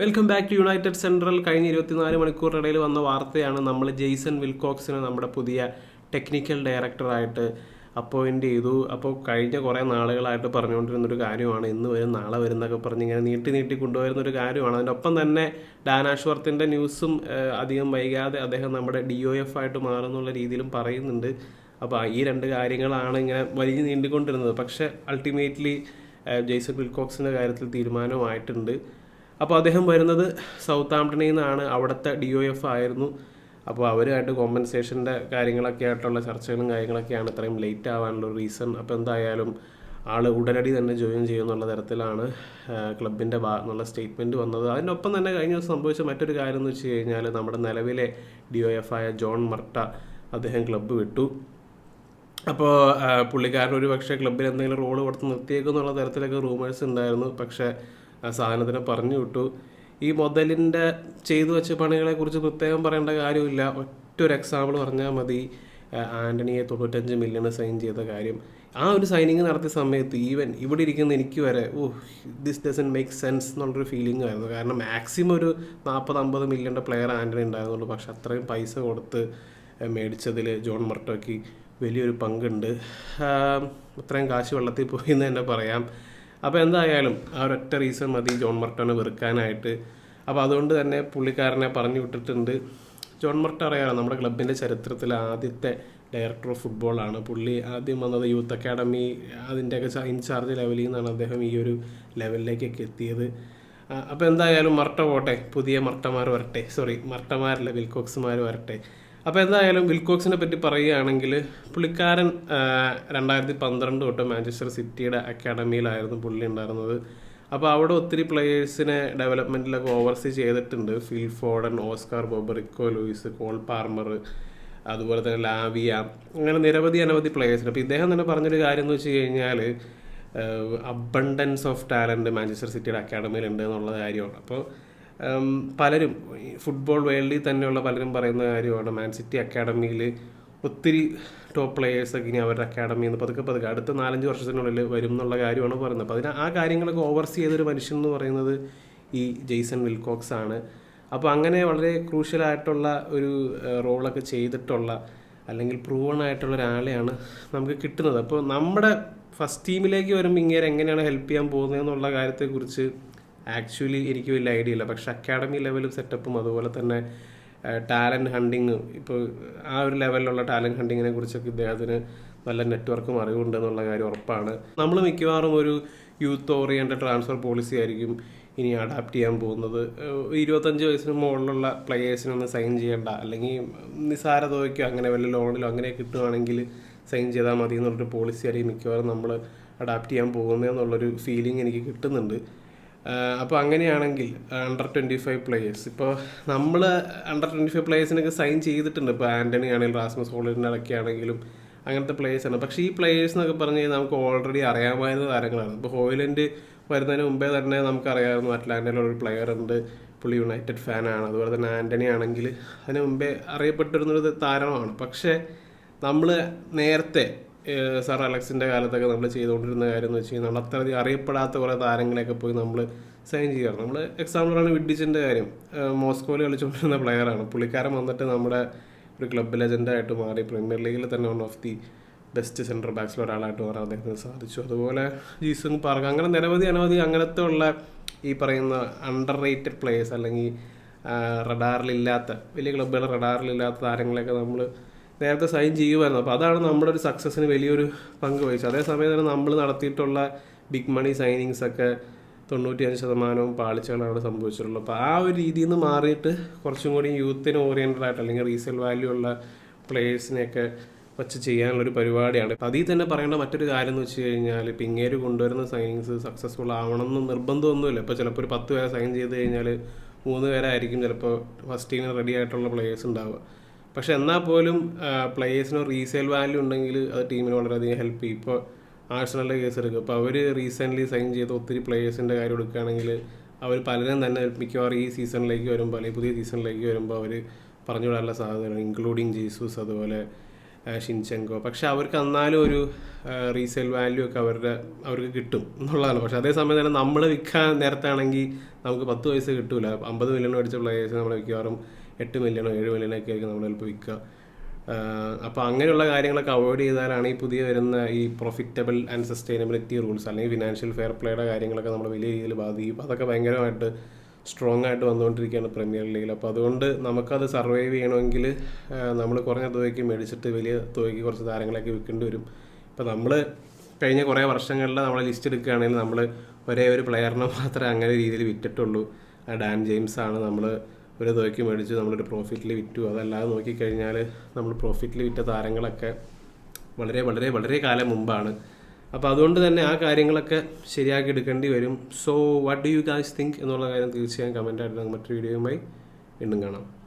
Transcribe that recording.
Welcome back to United Central കഴിഞ്ഞ ഇരുപത്തിനാല് മണിക്കൂറിനിടയിൽ വന്ന വാർത്തയാണ് നമ്മൾ ജെയ്സൺ വിൽകോക്സിനെ നമ്മുടെ പുതിയ ടെക്നിക്കൽ ഡയറക്ടറായിട്ട് അപ്പോയിന്റ് ചെയ്തു. അപ്പോൾ കഴിഞ്ഞ കുറേ നാളുകളായിട്ട് പറഞ്ഞുകൊണ്ടിരുന്നൊരു കാര്യമാണ്. ഇന്ന് വരും നാളെ വരുന്നൊക്കെ പറഞ്ഞ് ഇങ്ങനെ നീട്ടി നീട്ടി കൊണ്ടുവരുന്ന ഒരു കാര്യമാണ്. അതിന്റെ ഒപ്പം തന്നെ ഡാനാഷ്വർത്തിന്റെ ന്യൂസും അധികം വൈകാതെ അദ്ദേഹം നമ്മുടെ ഡി ഒ എഫ് ആയിട്ട് മാറുന്നുള്ള രീതിയിലും പറയുന്നുണ്ട്. അപ്പോൾ ഈ രണ്ട് കാര്യങ്ങളാണ് ഇങ്ങനെ വലിഞ്ഞു നീണ്ടിക്കൊണ്ടിരുന്നത് പക്ഷേ അൾട്ടിമേറ്റ്ലി ജെയ്സൺ വിൽകോക്സിന്റെ കാര്യത്തിൽ തീരുമാനമായിട്ടുണ്ട്. അപ്പോൾ അദ്ദേഹം വരുന്നത് സൗത്ത് ആംപ്ടണിൽ നിന്നാണ്. അവിടുത്തെ ഡി ഒ എഫ് ആയിരുന്നു. അപ്പോൾ അവരുമായിട്ട് കോമ്പൻസേഷന്റെ കാര്യങ്ങളൊക്കെ ആയിട്ടുള്ള ചർച്ചകളും കാര്യങ്ങളൊക്കെയാണ് ഇത്രയും ലേറ്റ് ആവാനുള്ള റീസൺ അപ്പോൾ എന്തായാലും ആൾ ഉടനടി തന്നെ ജോയിൻ ചെയ്യുമെന്നുള്ള തരത്തിലാണ് ക്ലബിന്റെ ഭാഗത്തു നിന്നുള്ള വന്നത്. അതിനൊപ്പം തന്നെ കഴിഞ്ഞ ദിവസം സംഭവിച്ച മറ്റൊരു കാര്യം എന്ന് വെച്ച് കഴിഞ്ഞാൽ നമ്മുടെ നിലവിലെ ഡി ഒ എഫ് ആയ ജോൺ മർട്ട അദ്ദേഹം ക്ലബ്ബ് വിട്ടു. അപ്പോൾ പുള്ളിക്കാരൻ ഒരു പക്ഷേ ക്ലബ്ബിൽ എന്തെങ്കിലും റോൾ കൊടുത്ത് നിർത്തിയേക്കും എന്നുള്ള തരത്തിലൊക്കെ റൂമേഴ്സ് ഉണ്ടായിരുന്നു. പക്ഷേ സാധനത്തിനെ പറഞ്ഞു വിട്ടു. ഈ മുതലിന്റെ ചെയ്തു വെച്ച പണികളെ കുറിച്ച് പ്രത്യേകം പറയേണ്ട കാര്യമില്ല. ഒറ്റൊരു എക്സാമ്പിൾ പറഞ്ഞാൽ മതി. ആന്റണിയെ തൊണ്ണൂറ്റഞ്ച് മില്യണ് സൈൻ ചെയ്ത കാര്യം. ആ ഒരു സൈനിങ് നടത്തിയ സമയത്ത് ഈവൻ ഇവിടെ ഇരിക്കുന്ന എനിക്ക് വരെ oh this doesn't make sense എന്നുള്ളൊരു ഫീലിംഗ് ആയിരുന്നു. കാരണം മാക്സിമം ഒരു നാൽപ്പത് അമ്പത് മില്യന്റെ പ്ലെയർ ആന്റണി ഉണ്ടായിരുന്നുള്ളൂ. പക്ഷെ അത്രയും പൈസ കൊടുത്ത് മേടിച്ചതിൽ ജോൺ മർട്ടോയ്ക്ക് വലിയൊരു പങ്കുണ്ട്. അത്രയും കാശ് വെള്ളത്തിൽ പോയി എന്ന് തന്നെ പറയാം. അപ്പോൾ എന്തായാലും ആ ഒരൊറ്റ റീസൺ മതി ജോൺ മർട്ടോനെ വെറുക്കാനായിട്ട്. അപ്പോൾ അതുകൊണ്ട് തന്നെ പുള്ളിക്കാരനെ പറഞ്ഞു വിട്ടിട്ടുണ്ട്. ജോൺ മർട്ട അറിയാലോ നമ്മുടെ ക്ലബിന്റെ ചരിത്രത്തിലെ ആദ്യത്തെ ഡയറക്ടർ ഓഫ് ഫുട്ബോളാണ് പുള്ളി ആദ്യം വന്നത് യൂത്ത് അക്കാഡമി അതിന്റെയൊക്കെ ഇൻചാർജ് ലെവലിൽ നിന്നാണ് അദ്ദേഹം ഈ ഒരു ലെവലിലേക്കൊക്കെ എത്തിയത്. അപ്പോൾ എന്തായാലും മർട്ട പോട്ടെ പുതിയ മർട്ടമാർ വരട്ടെ. സോറി മർട്ടമാരല്ല വിൽക്കോക്സുമാർ വരട്ടെ. അപ്പോൾ എന്തായാലും വിൽക്കോക്സിനെ പറ്റി പറയുകയാണെങ്കിൽ പുള്ളിക്കാരൻ രണ്ടായിരത്തി പന്ത്രണ്ട് തൊട്ട് മാഞ്ചസ്റ്റർ സിറ്റിയുടെ അക്കാഡമിയിലായിരുന്നു പുള്ളി ഉണ്ടായിരുന്നത്. അപ്പോൾ അവിടെ ഒത്തിരി പ്ലേയേഴ്സിനെ ഡെവലപ്മെന്റിലൊക്കെ ഓവർസീ ചെയ്തിട്ടുണ്ട്. Phil Foden Oscar Bobb Rico Lewis Cole Palmer അതുപോലെ തന്നെ ലാവിയ അങ്ങനെ നിരവധി അനവധി പ്ലേയേഴ്സ് അപ്പോൾ ഇദ്ദേഹം തന്നെ പറഞ്ഞൊരു കാര്യം എന്ന് വെച്ച് കഴിഞ്ഞാൽ അബണ്ടൻസ് ഓഫ് ടാലന്റ് മാഞ്ചസ്റ്റർ സിറ്റിയുടെ അക്കാഡമിയിൽ ഉണ്ട് എന്നുള്ള കാര്യമാണ്. അപ്പോൾ പലരും ഫുട്ബോൾ വേൾഡിൽ തന്നെയുള്ള പലരും പറയുന്ന കാര്യമാണ്. മാൻ സിറ്റി അക്കാഡമിയിൽ ഒത്തിരി ടോപ്പ് പ്ലേയേഴ്സൊക്കെ ഇനി അവരുടെ അക്കാഡമിയിൽ നിന്ന് പതുക്കെ പതുക്കെ അടുത്ത നാലഞ്ച് വർഷത്തിനുള്ളിൽ വരും എന്നുള്ള കാര്യമാണ് പറയുന്നത്. അപ്പോൾ അതിന് ആ കാര്യങ്ങളൊക്കെ ഓവർസീ ചെയ്തൊരു മനുഷ്യൻ എന്ന് പറയുന്നത് ഈ ജെയ്സൺ വിൽകോക്സ് ആണ്. അപ്പോൾ അങ്ങനെ വളരെ ക്രൂഷ്യലായിട്ടുള്ള ഒരു റോളൊക്കെ ചെയ്തിട്ടുള്ള അല്ലെങ്കിൽ പ്രൂവൺ ആയിട്ടുള്ള ഒരാളെയാണ് നമുക്ക് കിട്ടുന്നത്. അപ്പോൾ നമ്മുടെ ഫസ്റ്റ് ടീമിലേക്ക് വരുമ്പോൾ ഇങ്ങനെ എങ്ങനെയാണ് ഹെൽപ്പ് ചെയ്യാൻ പോകുന്നത് എന്നുള്ള കാര്യത്തെക്കുറിച്ച് ആക്ച്വലി എനിക്ക് വലിയ ഐഡിയ ഇല്ല. പക്ഷെ അക്കാഡമി ലെവലും സെറ്റപ്പും അതുപോലെ തന്നെ ടാലന്റ് ഹണ്ടിങ് ഇപ്പോൾ ആ ഒരു ലെവലിലുള്ള ടാലന്റ് ഹണ്ടിങ്ങിനെ കുറിച്ചൊക്കെ ഇദ്ദേഹത്തിന് നല്ല നെറ്റ്വർക്കും അറിവുണ്ട് എന്നുള്ള കാര്യം ഉറപ്പാണ്. നമ്മൾ മിക്കവാറും ഒരു യൂത്ത് ഓറിയന്റഡ് ട്രാൻസ്ഫർ പോളിസി ആയിരിക്കും ഇനി അഡാപ്റ്റ് ചെയ്യാൻ പോകുന്നത്. ഇരുപത്തഞ്ച് വയസ്സിന് മുകളിലുള്ള പ്ലെയേഴ്സിനൊന്ന് സൈൻ ചെയ്യേണ്ട. അല്ലെങ്കിൽ നിസാര തുകയ്ക്കോ അങ്ങനെ വല്ല ലോണിലോ അങ്ങനെ കിട്ടുകയാണെങ്കിൽ സൈൻ ചെയ്താൽ മതി എന്നുള്ളൊരു പോളിസി ആയിരിക്കും മിക്കവാറും നമ്മൾ അഡാപ്റ്റ് ചെയ്യാൻ പോകുന്നതെന്നുള്ളൊരു ഫീലിംഗ് എനിക്ക് കിട്ടുന്നുണ്ട്. അപ്പോൾ അങ്ങനെയാണെങ്കിൽ അണ്ടർ ട്വന്റി ഫൈവ് പ്ലേയേഴ്സ് ഇപ്പോൾ നമ്മൾ അണ്ടർ ട്വന്റി ഫൈവ് പ്ലേയേഴ്സിനൊക്കെ സൈൻ ചെയ്തിട്ടുണ്ട്. ഇപ്പോൾ ആന്റണി ആണെങ്കിലും റാസ്മസ് ഇടയ്ക്ക് ആണെങ്കിലും അങ്ങനത്തെ പ്ലേയേഴ്സാണ് പക്ഷേ ഈ പ്ലേയേഴ്സ് എന്നൊക്കെ പറഞ്ഞു കഴിഞ്ഞാൽ നമുക്ക് ഓൾറെഡി അറിയാമായിരുന്ന താരങ്ങളാണ്. ഇപ്പോൾ ഹോയിലൻഡ് വരുന്നതിന് മുമ്പേ തന്നെ നമുക്കറിയാമായിരുന്നു ഒരു പ്ലെയർ ഉണ്ട്. പുള്ളി യുണൈറ്റഡ് ഫാനാണ് അതുപോലെ തന്നെ ആന്റണി ആണെങ്കിൽ അതിന് മുമ്പേ അറിയപ്പെട്ടിരുന്നൊരു താരമാണ്. പക്ഷേ നമ്മൾ നേരത്തെ സർ അലക്സിന്റെ കാലത്തൊക്കെ നമ്മൾ ചെയ്തുകൊണ്ടിരുന്ന കാര്യം എന്ന് വെച്ച് കഴിഞ്ഞാൽ നമ്മൾ അത്രയധികം അറിയപ്പെടാത്ത കുറേ താരങ്ങളെയൊക്കെ പോയി നമ്മൾ സൈൻ ചെയ്യാറ് നമ്മൾ എക്സാമ്പിളാണ് വിഡിച്ചിന്റെ കാര്യം. മോസ്കോയിൽ കളിച്ചുകൊണ്ടിരുന്ന പ്ലെയറാണ് പുള്ളിക്കാരൻ വന്നിട്ട് നമ്മുടെ ഒരു ക്ലബ് ലെജൻഡായിട്ട് മാറി. പ്രീമിയർ ലീഗിൽ തന്നെ one of the best centre ബാക്സിൽ ഒരാളായിട്ട് മാറാൻ അദ്ദേഹത്തിന് സാധിച്ചു. അതുപോലെ ജീസൺ പാർക്ക്. അങ്ങനെ നിരവധി അനവധി അങ്ങനത്തെ ഉള്ള ഈ പറയുന്ന അണ്ടർ റേറ്റഡ് പ്ലേയേഴ്സ് അല്ലെങ്കിൽ റഡാറിലില്ലാത്ത വലിയ ക്ലബ്ബുകൾ റഡാറിലില്ലാത്ത താരങ്ങളെയൊക്കെ നമ്മൾ നേരത്തെ സൈൻ ചെയ്യുമായിരുന്നു അപ്പോൾ അതാണ് നമ്മുടെ ഒരു സക്സസ്സിന് വലിയൊരു പങ്ക് വഹിച്ചത്. അതേസമയം തന്നെ നമ്മൾ നടത്തിയിട്ടുള്ള ബിഗ് മണി സൈനിങ്സ് ഒക്കെ തൊണ്ണൂറ്റിയഞ്ച് ശതമാനവും പാളിച്ചകളാണ് സംഭവിച്ചിട്ടുള്ളത്. അപ്പോൾ ആ ഒരു രീതിയിൽ നിന്ന് മാറിയിട്ട് കുറച്ചും കൂടി യൂത്തിന് ഓറിയന്റഡ് ആയിട്ട് അല്ലെങ്കിൽ റീസെൽ വാല്യൂ ഉള്ള പ്ലേയേഴ്സിനെയൊക്കെ വച്ച് ചെയ്യാനുള്ളൊരു പരിപാടിയാണ്. അതിൽ തന്നെ പറയേണ്ട മറ്റൊരു കാര്യം എന്ന് വെച്ച് കഴിഞ്ഞാൽ ഇപ്പം ഇങ്ങേര് കൊണ്ടുവരുന്ന സൈനിങ്സ് സക്സസ്ഫുൾ ആവണമെന്ന് നിർബന്ധമൊന്നുമില്ല. ഇപ്പോൾ ചിലപ്പോൾ ഒരു പത്ത് പേരെ സൈൻ ചെയ്ത് കഴിഞ്ഞാൽ മൂന്ന് പേരായിരിക്കും ചിലപ്പോൾ ഫസ്റ്റ് ടീമിന് റെഡി ആയിട്ടുള്ള പ്ലേയേഴ്സ് ഉണ്ടാവുക. പക്ഷെ എന്നാൽ പോലും പ്ലേയേഴ്സിന് റീസെയിൽ വാല്യൂ ഉണ്ടെങ്കിൽ അത് ടീമിന് വളരെയധികം ഹെൽപ്പ് ചെയ്യും. ഇപ്പോൾ ആഴ്സണലിന്റെ കേസ് എടുക്കുക. അപ്പോൾ അവർ റീസെന്റ്ലി സൈൻ ചെയ്ത ഒത്തിരി പ്ലേയേഴ്സിന്റെ കാര്യം എടുക്കുകയാണെങ്കിൽ അവർ പലരും തന്നെ മിക്കവാറും ഈ സീസണിലേക്ക് വരുമ്പോൾ അല്ലെങ്കിൽ പുതിയ സീസണിലേക്ക് വരുമ്പോൾ അവർ പറഞ്ഞു വിടാനുള്ള സാധ്യതയാണ് ഇൻക്ലൂഡിങ് ജീസൂസ് അതുപോലെ ഷിൻചെങ്കോ പക്ഷെ അവർക്ക് എന്നാലും ഒരു റീസെയിൽ വാല്യൂ ഒക്കെ അവരുടെ അവർക്ക് കിട്ടും എന്നുള്ളതാണ്. പക്ഷെ അതേസമയം തന്നെ നമ്മൾ വിൽക്കാൻ നേരത്താണെങ്കിൽ നമുക്ക് പത്ത് പൈസ കിട്ടില്ല അമ്പത് മില്യൺ മേടിച്ച പ്ലേയേഴ്സ് നമ്മൾ മിക്കവാറും എട്ട് മില്യണോ ഏഴ് മില്യണോ ഒക്കെ ആയിരിക്കും നമ്മൾ ചിലപ്പോൾ വിൽക്കുക. അപ്പോൾ അങ്ങനെയുള്ള കാര്യങ്ങളൊക്കെ അവോയ്ഡ് ചെയ്താലാണ് ഈ പുതിയ വരുന്ന ഈ പ്രോഫിറ്റബിൾ ആൻഡ് സസ്റ്റൈനബിലിറ്റി റൂൾസ് അല്ലെങ്കിൽ ഫിനാൻഷ്യൽ ഫെയർ പ്ലേയുടെ കാര്യങ്ങളൊക്കെ നമ്മൾ വലിയ രീതിയിൽ ബാധിക്കും. അതൊക്കെ ഭയങ്കരമായിട്ട് സ്ട്രോങ് ആയിട്ട് വന്നുകൊണ്ടിരിക്കുകയാണ് പ്രീമിയർ ലീഗിൽ അപ്പോൾ അതുകൊണ്ട് നമുക്കത് സർവൈവ് ചെയ്യണമെങ്കിൽ നമ്മൾ കുറഞ്ഞ തുകയ്ക്ക് മേടിച്ചിട്ട് വലിയ തുകയ്ക്ക് കുറച്ച് താരങ്ങളൊക്കെ വിൽക്കേണ്ടി വരും. ഇപ്പോൾ നമ്മൾ കഴിഞ്ഞ കുറേ വർഷങ്ങളിൽ നമ്മൾ ലിസ്റ്റ് എടുക്കുകയാണെങ്കിൽ നമ്മൾ ഒരേ ഒരു പ്ലെയറിനെ മാത്രമേ അങ്ങനെ രീതിയിൽ വിറ്റിട്ടുള്ളൂ. ഡാൻ ജെയിംസ് ആണ് നമ്മൾ ഒരു തുകയ്ക്ക് മേടിച്ച് നമ്മളൊരു പ്രോഫിറ്റിൽ വിറ്റു. അതല്ലാതെ നോക്കിക്കഴിഞ്ഞാൽ നമ്മൾ പ്രോഫിറ്റിൽ വിറ്റ താരങ്ങളൊക്കെ വളരെ വളരെ വളരെ കാലം മുമ്പാണ്. അപ്പോൾ അതുകൊണ്ട് തന്നെ ആ കാര്യങ്ങളൊക്കെ ശരിയാക്കി എടുക്കേണ്ടി വരും. So what do you guys think എന്നുള്ള കാര്യം തീർച്ചയായും കമന്റായിട്ട് നമുക്ക് മറ്റൊരു വീഡിയോയുമായി വീണ്ടും കാണാം.